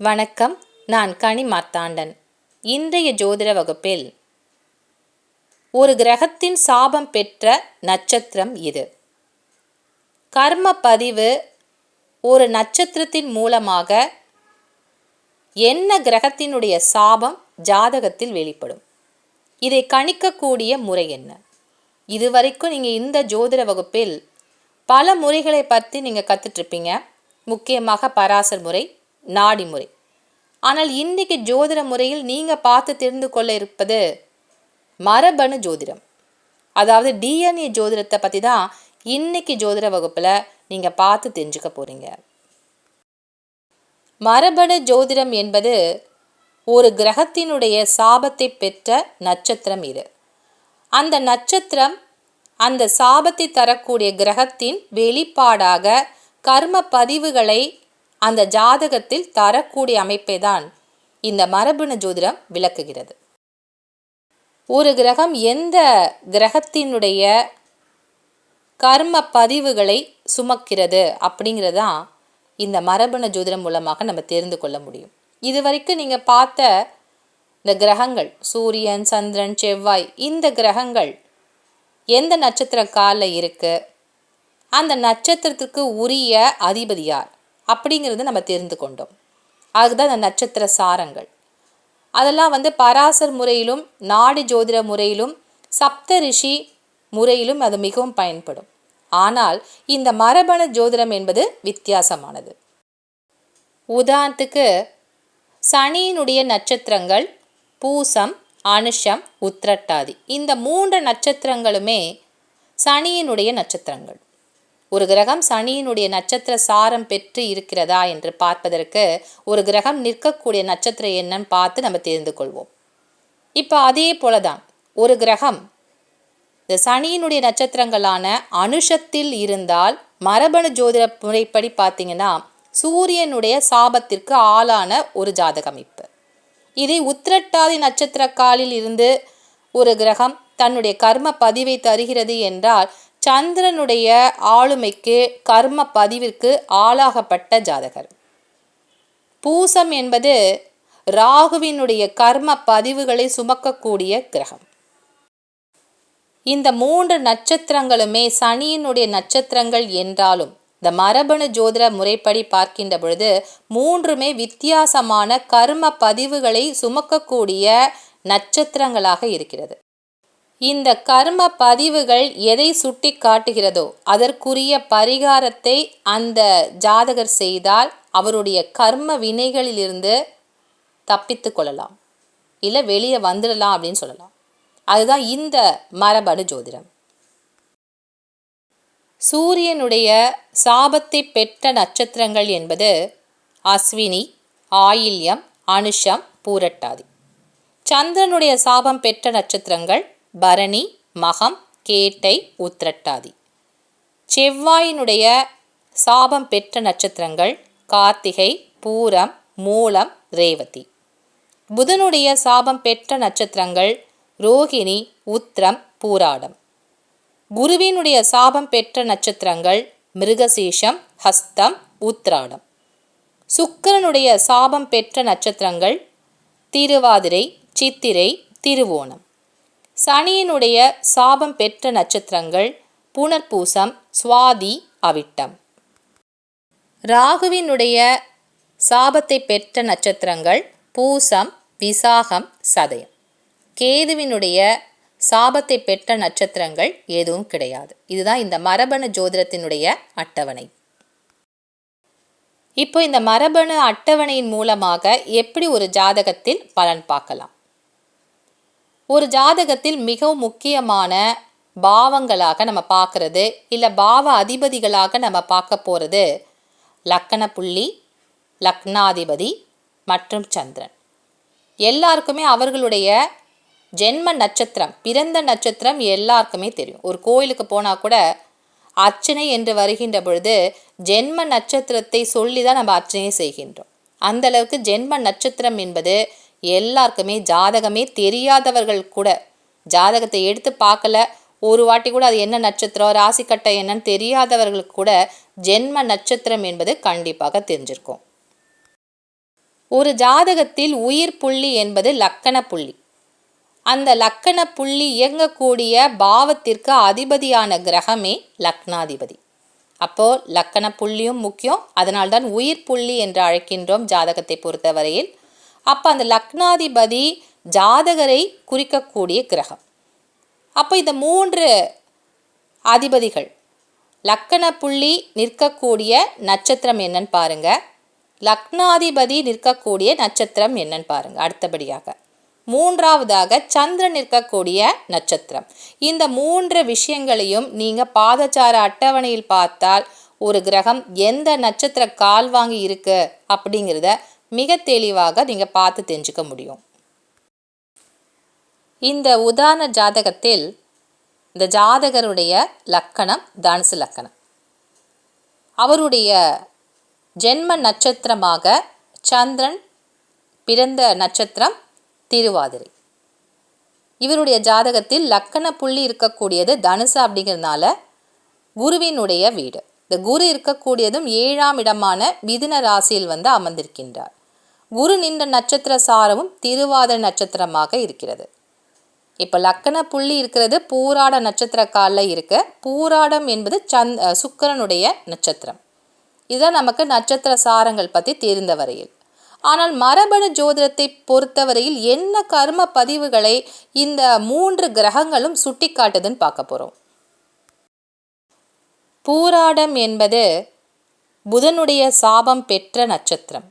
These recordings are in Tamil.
வணக்கம் நான் கனி மார்த்தாண்டன். இன்றைய ஜோதிட வகுப்பில் ஒரு கிரகத்தின் சாபம் பெற்ற நட்சத்திரம் இது. கர்ம பதிவு ஒரு நட்சத்திரத்தின் மூலமாக என்ன கிரகத்தினுடைய சாபம் ஜாதகத்தில் வெளிப்படும்? இதை கணிக்கக்கூடிய முறை என்ன? இதுவரைக்கும் நீங்கள் இந்த ஜோதிட வகுப்பில் பல முறைகளை பற்றி நீங்கள் கற்றுட்ருப்பீங்க முக்கியமாக பராசர் முறை நாடி முறை ஆனால் இன்றைக்கு ஜோதிட முறையில் நீங்கள் பார்த்து தெரிந்து கொள்ள இருப்பது மரபணு ஜோதிடம். அதாவது டிஎன்ஏ ஜோதிடத்தை பற்றி தான் இன்னைக்கு ஜோதிட வகுப்பில் நீங்கள் பார்த்து தெரிஞ்சுக்க போகிறீங்க மரபணு ஜோதிடம் என்பது ஒரு கிரகத்தினுடைய சாபத்தை பெற்ற நட்சத்திரம் இது. அந்த நட்சத்திரம் அந்த சாபத்தை தரக்கூடிய கிரகத்தின் வெளிப்பாடாக கர்ம பதிவுகளை அந்த ஜாதகத்தில் தரக்கூடிய அமைப்பை தான் இந்த மரபணு ஜோதிடம் விளக்குகிறது. ஒரு கிரகம் எந்த கிரகத்தினுடைய கர்ம பதிவுகளை சுமக்கிறது அப்படிங்கிறதான் இந்த மரபணு ஜோதிடம் மூலமாக நம்ம தெரிந்து கொள்ள முடியும். இது வரைக்கும் நீங்கள் பார்த்த இந்த கிரகங்கள் சூரியன் சந்திரன் செவ்வாய் இந்த கிரகங்கள் எந்த நட்சத்திர காலில் இருக்குது அந்த நட்சத்திரத்துக்கு உரிய அதிபதி யார்? அப்படிங்கிறது நம்ம தெரிந்து கொண்டோம் அதுதான் அந்த நட்சத்திர சாரங்கள். அதெல்லாம் வந்து பராசர் முறையிலும் நாடி ஜோதிட முறையிலும் சப்த ரிஷி முறையிலும் அது மிகவும் பயன்படும். ஆனால் இந்த மரபணு ஜோதிடம் என்பது வித்தியாசமானது. உதாரணத்துக்கு சனியினுடைய நட்சத்திரங்கள் பூசம் அனுஷம் உத்திரட்டாதி. இந்த மூன்று நட்சத்திரங்களுமே சனியினுடைய நட்சத்திரங்கள். ஒரு கிரகம் சனியினுடைய நட்சத்திர சாரம் பெற்று இருக்கிறதா என்று பார்ப்பதற்கு ஒரு கிரகம் நிற்கக்கூடிய நட்சத்திரம் என்னன்னு பார்த்து நம்ம தெரிந்து கொள்வோம். இப்போ அதே போல தான் ஒரு கிரகம் இந்த சனியினுடைய நட்சத்திரங்களான அனுஷத்தில் இருந்தால் மரபணு ஜோதிட முறைப்படி பார்த்தீங்கன்னா சூரியனுடைய சாபத்திற்கு ஆளான ஒரு ஜாதக அமைப்பு இதை உத்திரட்டாதி நட்சத்திர காலில் இருந்து ஒரு கிரகம் தன்னுடைய கர்ம பதிவை தருகிறது என்றால் சந்திரனுடைய ஆளுமைக்கு கர்ம பதிவிற்கு ஆளாகப்பட்ட ஜாதகர். பூசம் என்பது ராகுவினுடைய கர்ம பதிவுகளை சுமக்கக்கூடிய கிரகம். இந்த மூன்று நட்சத்திரங்களுமே சனியினுடைய நட்சத்திரங்கள் என்றாலும் இந்த மரபணு ஜோதிட முறைப்படி பார்க்கின்ற பொழுது மூன்றுமே வித்தியாசமான கர்ம பதிவுகளை சுமக்கக்கூடிய நட்சத்திரங்களாக இருக்கிறது. இந்த கர்ம பதிவுகள் எதை சுட்டி காட்டுகிறதோ அதற்குரிய பரிகாரத்தை அந்த ஜாதகர் செய்தால் அவருடைய கர்ம வினைகளிலிருந்து தப்பித்து கொள்ளலாம். இல்லை வெளியே வந்துடலாம் அப்படின்னு சொல்லலாம். அதுதான் இந்த மரபணு ஜோதிடம். சூரியனுடைய சாபத்தை பெற்ற நட்சத்திரங்கள் என்பது அஸ்வினி ஆயில்யம் அனுஷம் பூரட்டாதி. சந்திரனுடைய சாபம் பெற்ற நட்சத்திரங்கள் பரணி மகம் கேட்டை உத்திரட்டாதி. செவ்வாயினுடைய சாபம் பெற்ற நட்சத்திரங்கள் கார்த்திகை பூரம் மூலம் ரேவதி. புதனுடைய சாபம் பெற்ற நட்சத்திரங்கள் ரோகிணி உத்திரம் பூராடம். குருவினுடைய சாபம் பெற்ற நட்சத்திரங்கள் மிருகசீஷம் ஹஸ்தம் உத்ராடம் சுக்கரனுடைய சாபம் பெற்ற நட்சத்திரங்கள் திருவாதிரை சித்திரை திருவோணம். சனியினுடைய சாபம் பெற்ற நட்சத்திரங்கள் புனர்பூசம் சுவாதி அவிட்டம். ராகுவினுடைய சாபத்தை பெற்ற நட்சத்திரங்கள் பூசம் விசாகம் சதயம். கேதுவினுடைய சாபத்தை பெற்ற நட்சத்திரங்கள் எதுவும் கிடையாது. இதுதான் இந்த மரபணு ஜோதிடத்தினுடைய அட்டவணை. இப்போ இந்த மரபணு அட்டவணையின் மூலமாக எப்படி ஒரு ஜாதகத்தில் பலன் பார்க்கலாம்? ஒரு ஜாதகத்தில் மிகவும் முக்கியமான பாவங்களாக நம்ம பார்க்குறது இல்லை பாவ அதிபதிகளாக நம்ம பார்க்க போகிறது லக்கண புள்ளி லக்னாதிபதி மற்றும் சந்திரன். எல்லாருக்குமே அவர்களுடைய ஜென்ம நட்சத்திரம் பிறந்த நட்சத்திரம் எல்லாருக்குமே தெரியும். ஒரு கோயிலுக்கு போனால் கூட அர்ச்சனை என்று வருகின்ற பொழுது ஜென்ம நட்சத்திரத்தை சொல்லி தான் நம்ம அர்ச்சனை செய்கின்றோம். அந்த அளவுக்கு ஜென்ம நட்சத்திரம் என்பது எல்லாருக்குமே ஜாதகமே தெரியாதவர்கள் கூட. ஜாதகத்தை எடுத்து பார்க்கல ஒரு வாட்டி கூட அது என்ன நட்சத்திரம் ராசிக்கட்டை என்னன்னு தெரியாதவர்களுக்கு கூட ஜென்ம நட்சத்திரம் என்பது கண்டிப்பாக தெரிஞ்சிருக்கும். ஒரு ஜாதகத்தில் உயிர் புள்ளி என்பது லக்கண புள்ளி. அந்த லக்கண புள்ளி இயங்கக்கூடிய பாவத்திற்கு அதிபதியான கிரகமே லக்னாதிபதி. அப்போது லக்கண புள்ளியும் முக்கியம் அதனால்தான் உயிர் புள்ளி என்று அழைக்கின்றோம் ஜாதகத்தை பொறுத்தவரையில். அப்போ அந்த லக்னாதிபதி ஜாதகரை குறிக்கக்கூடிய கிரகம். அப்போ இந்த மூன்று அதிபதிகள் லக்கண புள்ளி நிற்கக்கூடிய நட்சத்திரம் என்னன்னு பாருங்க. லக்னாதிபதி நிற்கக்கூடிய நட்சத்திரம் என்னன்னு பாருங்க அடுத்தபடியாக. மூன்றாவதாக சந்திரன் நிற்கக்கூடிய நட்சத்திரம். இந்த மூன்று விஷயங்களையும் நீங்கள் பாதச்சார அட்டவணையில் பார்த்தால் ஒரு கிரகம் எந்த நட்சத்திர கால் வாங்கி இருக்கு அப்படிங்கிறத மிக தெளிவாக நீங்கள் பார்த்து தெரிஞ்சுக்க முடியும். இந்த உதாரண ஜாதகத்தில் இந்த ஜாதகருடைய லக்கணம் தனுசு லக்கணம். அவருடைய ஜென்ம நட்சத்திரமாக சந்திரன் பிறந்த நட்சத்திரம் திருவாதிரை. இவருடைய ஜாதகத்தில் லக்கண புள்ளி இருக்கக்கூடியது தனுசு அப்படிங்கிறதுனால குருவினுடைய வீடு. இந்த குரு இருக்கக்கூடியதும் ஏழாம் இடமான மிதுன ராசியில் வந்து அமர்ந்திருக்கின்றார். குரு நின்ற நட்சத்திர சாரமும் திருவாத நட்சத்திரமாக இருக்கிறது. இப்போ லக்கண புள்ளி இருக்கிறது பூராட நட்சத்திர காலில் இருக்க பூராடம் என்பது சந்த் சுக்கரனுடைய நட்சத்திரம். இதுதான் நமக்கு நட்சத்திர சாரங்கள் பற்றி தெரிந்த வரையில். ஆனால் மரபணு ஜோதிடத்தை பொறுத்தவரையில் என்ன கர்ம பதிவுகளை இந்த மூன்று கிரகங்களும் சுட்டி காட்டுதுன்னு பார்க்க போகிறோம் பூராடம் என்பது புதனுடைய சாபம் பெற்ற நட்சத்திரம்.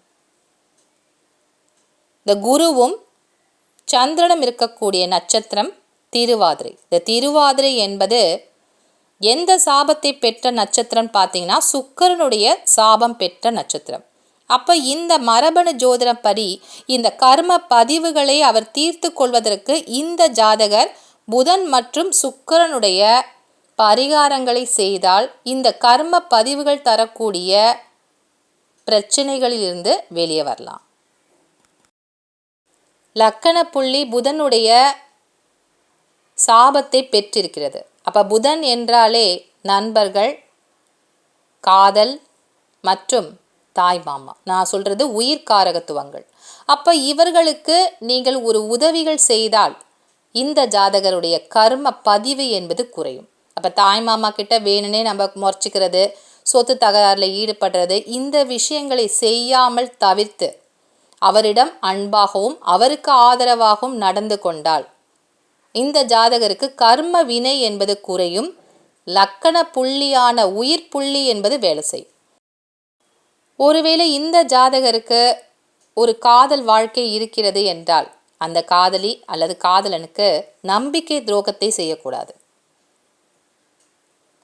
இந்த குருவும் சந்திரனும் இருக்கக்கூடிய நட்சத்திரம் திருவாதிரை. இந்த திருவாதிரை என்பது எந்த சாபத்தை பெற்ற நட்சத்திரம் பார்த்தீங்கன்னா சுக்கரனுடைய சாபம் பெற்ற நட்சத்திரம். அப்போ இந்த மரபணு ஜோதிடம் படி இந்த கர்ம பதிவுகளை அவர் தீர்த்து கொள்வதற்கு இந்த ஜாதகர் புதன் மற்றும் சுக்கரனுடைய பரிகாரங்களை செய்தால் இந்த கர்ம பதிவுகள் தரக்கூடிய பிரச்சனைகளிலிருந்து வெளியே வரலாம். லக்கண புள்ளி புதனுடைய சாபத்தை பெற்றிருக்கிறது. அப்போ புதன் என்றாலே நண்பர்கள் காதல் மற்றும் தாய் மாமா. நான் சொல்கிறது உயிர்காரகத்துவங்கள் அப்போ இவர்களுக்கு நீங்கள் ஒரு உதவிகள் செய்தால் இந்த ஜாதகருடைய கர்ம பதிவு என்பது குறையும். அப்போ தாய் மாமா கிட்ட வேணுனே நம்ம முறைச்சிக்கிறது சொத்து தகராறில் ஈடுபடுறது இந்த விஷயங்களை செய்யாமல் தவிர்த்து அவரிடம் அன்பாகவும் அவருக்கு ஆதரவாகவும் நடந்து கொண்டால் இந்த ஜாதகருக்கு கர்ம வினை என்பது குறையும் லக்கண புள்ளியான உயிர் புள்ளி என்பது வேலை செய்யும். ஒருவேளை இந்த ஜாதகருக்கு ஒரு காதல் வாழ்க்கை இருக்கிறது என்றால் அந்த காதலி அல்லது காதலனுக்கு நம்பிக்கை துரோகத்தை செய்யக்கூடாது.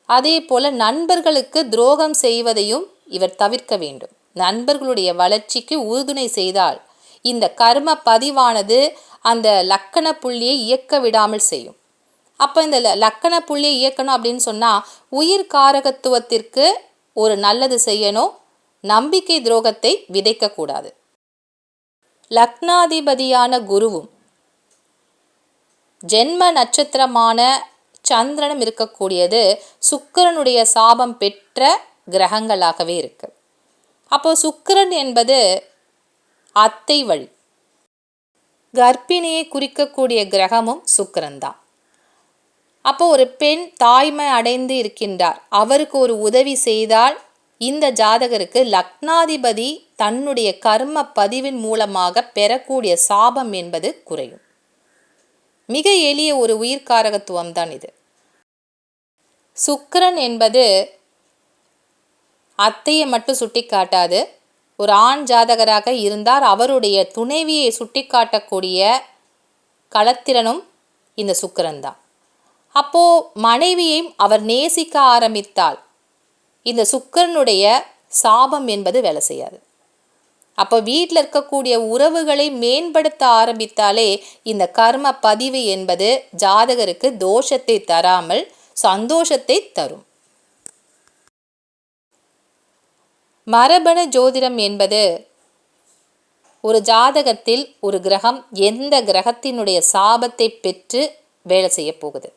அதே போல நண்பர்களுக்கு துரோகம் செய்வதையும் இவர் தவிர்க்க வேண்டும். நண்பர்களுடைய வளர்ச்சிக்கு உறுதுணை செய்தால் இந்த கர்ம பதிவானது அந்த லக்கண புள்ளியை இயக்க விடாமல் செய்யும். அப்போ இந்த லக்கண புள்ளியை இயக்கணும் அப்படின்னு சொன்னால் உயிர் காரகத்துவத்திற்கு ஒரு நல்லது செய்யணும் நம்பிக்கை துரோகத்தை விதைக்கக்கூடாது லக்னாதிபதியான குருவும் ஜென்ம நட்சத்திரமான சந்திரனும் இருக்கக்கூடியது சுக்கரனுடைய சாபம் பெற்ற கிரகங்களாகவே இருக்குது அப்போ சுக்கிரன் என்பது அத்தை வழி. கர்ப்பிணியை குறிக்கக்கூடிய கிரகமும் சுக்கிரன் தான் அப்போ ஒரு பெண் தாய்மை அடைந்து இருக்கின்றார். அவருக்கு ஒரு உதவி செய்தால் இந்த ஜாதகருக்கு லக்னாதிபதி தன்னுடைய கர்ம பதிவின் மூலமாக பெறக்கூடிய சாபம் என்பது குறையும். மிக எளிய ஒரு உயிர்காரகத்துவம் தான் இது. சுக்கிரன் என்பது அத்தையை மட்டும் சுட்டி காட்டாது ஒரு ஆண் ஜாதகராக இருந்தார். அவருடைய துணைவியை சுட்டி காட்டக்கூடிய களத்திறனும் இந்த சுக்கரன்தான் அப்போ அப்போது மனைவியையும் அவர் நேசிக்க ஆரம்பித்தால் இந்த சுக்கரனுடைய சாபம் என்பது வேலை செய்யாது. அப்போ வீட்டில் இருக்கக்கூடிய உறவுகளை மேம்படுத்த ஆரம்பித்தாலே இந்த கர்ம பதிவு என்பது ஜாதகருக்கு தோஷத்தை தராமல் சந்தோஷத்தை தரும். மரபணு ஜோதிடம் என்பது ஒரு ஜாதகத்தில் ஒரு கிரகம் எந்த கிரகத்தினுடைய சாபத்தை பெற்று வேலை செய்ய போகுது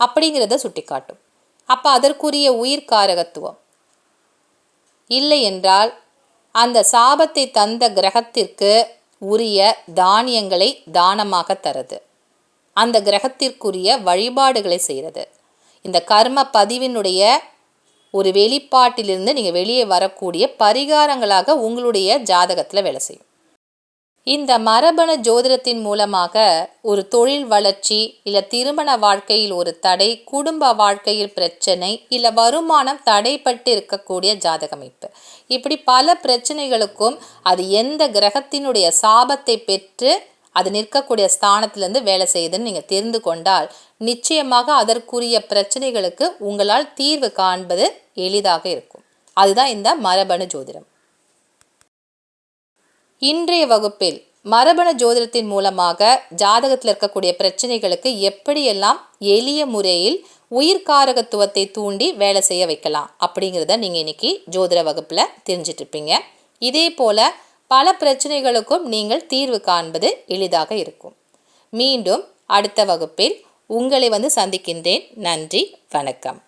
அப்படிங்கிறத சுட்டிக்காட்டும். அப்போ அதற்குரிய உயிர்காரகத்துவம் இல்லை என்றால் அந்த சாபத்தை தந்த கிரகத்திற்கு உரிய தானியங்களை தானமாக தருது. அந்த கிரகத்திற்குரிய வழிபாடுகளை செய்கிறது இந்த கர்ம பதிவினுடைய ஒரு வெளிப்பாட்டிலிருந்து நீங்கள் வெளியே வரக்கூடிய பரிகாரங்களாக உங்களுடைய ஜாதகத்தில் வேலை செய்யும். இந்த மரபணு ஜோதிடத்தின் மூலமாக ஒரு தொழில் வளர்ச்சி இல்லை திருமண வாழ்க்கையில் ஒரு தடை குடும்ப வாழ்க்கையில் பிரச்சனை இல்லை வருமானம் தடைப்பட்டு இருக்கக்கூடிய ஜாதகமைப்பு இப்படி பல பிரச்சனைகளுக்கும் அது எந்த கிரகத்தினுடைய சாபத்தை பெற்று அது நிற்கக்கூடிய ஸ்தானத்திலேருந்து வேலை செய்யுதுன்னு நீங்கள் தெரிந்து கொண்டால் நிச்சயமாக அதற்குரிய பிரச்சனைகளுக்கு உங்களால் தீர்வு காண்பது எளிதாக இருக்கும். அதுதான் இந்த மரபணு ஜோதிடம். இன்றைய வகுப்பில் மரபணு ஜோதிடத்தின் மூலமாக ஜாதகத்தில் இருக்கக்கூடிய பிரச்சனைகளுக்கு எப்படியெல்லாம் எளிய முறையில் உயிர்காரகத்துவத்தை தூண்டி வேலை செய்ய வைக்கலாம் அப்படிங்கிறத நீங்கள் இன்னைக்கு ஜோதிட வகுப்பில் தெரிஞ்சிட்ருப்பீங்க. இதே போல் பல பிரச்சனைகளுக்கும் நீங்கள் தீர்வு காண்பது எளிதாக இருக்கும். மீண்டும் அடுத்த வகுப்பில் உங்களை வந்து சந்திக்கின்றேன். நன்றி வணக்கம்.